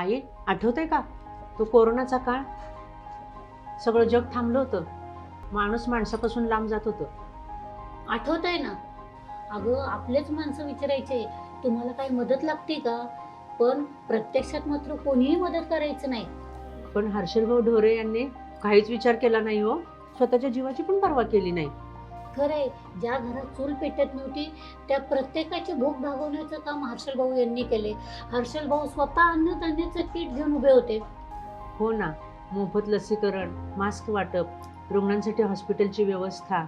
आई आठवतंय का? तो कोरोनाचा काळ. सगळं जग थांबलं होतं. माणूस माणसापासून लांब जात होतं. आठवत आहे ना? अगं आपलेच माणसं विचारायचे तुम्हाला काही मदत लागते का? पण प्रत्यक्षात मात्र कोणीही मदत करायचं नाही. पण हर्षलभाऊ ढोरे यांनी काहीच विचार केला नाही हो. स्वतःच्या जीवाची पण पर्वा केली नाही. खरंय ज्या घरात चूल पेटत नव्हती त्या प्रत्येकाची भूक भागवण्याचं काम हर्षल भाऊ यांनी केले. हर्षल भाऊ स्वतः अन्नधान्याचं किट घेऊन उभे होते. हो ना मोफत लसीकरण मास्क वाटप रुग्णांसाठी हॉस्पिटलची व्यवस्था.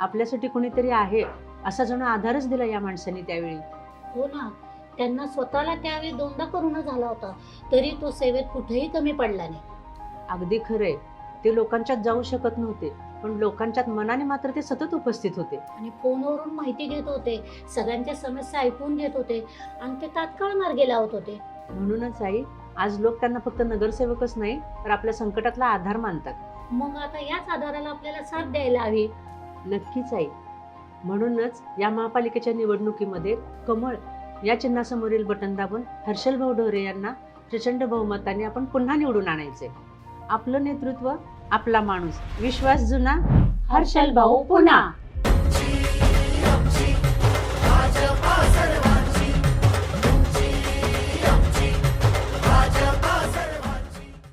आपल्यासाठी कोणीतरी आहे असा जणू आधारच दिला या माणसाने त्यावेळी. हो ना त्यांना स्वतःला त्यावेळी दोनदा करोना झाला होता तरी तो सेवेत कुठेही कमी पडला नाही. अगदी खरंय. ते लोकांच्यात जाऊ शकत नव्हते. पण लोकांच्यात मनाने मात्र ते सतत उपस्थित होते. आणि फोनवरून माहिती घेत होते. सगळ्यांच्या समस्या ऐकून घेत होते. आणि ते तात्काळ मार्गे लावत होते. म्हणूनच आई आज लोक त्यांना फक्त नगरसेवकच नाही तर आपल्या संकटातला आधार मानतात. मग आता याच आधाराला आपल्याला साथ द्यायला हवी. नक्कीच आहे म्हणूनच या महापालिकेच्या निवडणुकीमध्ये कमळ या चिन्हासमोरील बटन दाबून हर्षल भाऊ ढोरे यांना प्रचंड बहुमताने आपण पुन्हा निवडून आणायचे आपलं नेतृत्व आपला माणूस. विश्वास जुना हर्षल भाऊ पुन्हा.